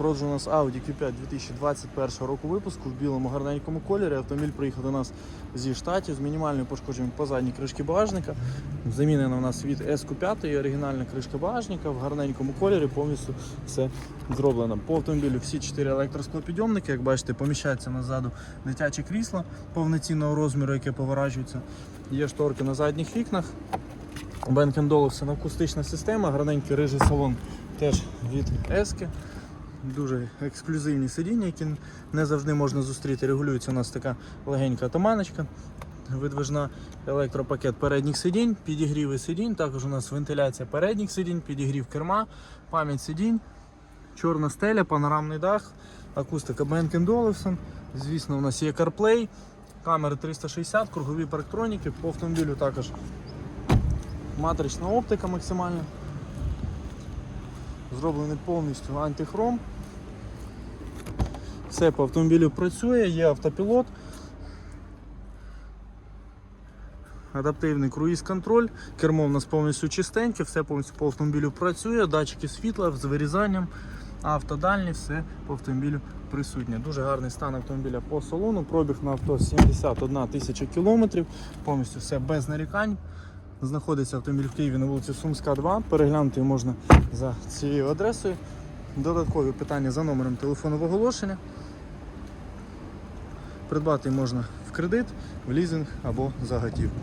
Продажу у нас Audi Q5 2021 року випуску в білому гарненькому кольорі. Автомобіль приїхав до нас зі штатів з мінімальним пошкодженням по задній кришки багажника. Замінена у нас від SQ5 оригінальна кришка багажника в гарненькому кольорі. Повністю все зроблено. По автомобілю всі 4 електросклопідйомники. Як бачите, поміщається назаду дитяче крісло повноцінного розміру, яке поворачується. Є шторки на задніх вікнах. Olufsen акустична система, гарненький рижий салон теж від Ески. Дуже ексклюзивні сидіння, які не завжди можна зустріти. Регулюється у нас така легенька атаманочка. Видвижна електропакет передніх сидінь, підігріви сидінь. Також у нас вентиляція передніх сидінь, підігрів керма, пам'ять сидінь, чорна стеля, панорамний дах, акустика Bang Olufsen. Звісно, у нас є CarPlay, камери 360, кругові парктроніки. По автомобілю також матрична оптика максимальна. Зроблений повністю антихром. Все по автомобілю працює, є автопілот. Адаптивний круїз-контроль, кермо в нас повністю чистеньке, все повністю по автомобілю працює, датчики світла з вирізанням, автодальні, все по автомобілю присутнє. Дуже гарний стан автомобіля по салону, пробіг на авто 71 тисяча кілометрів, повністю все без нарікань. Знаходиться автомобіль в Києві на вулиці Сумська, 2. Переглянути можна за цією адресою. Додаткові питання за номером телефонного оголошення. Придбати можна в кредит, в лізинг або за готівку.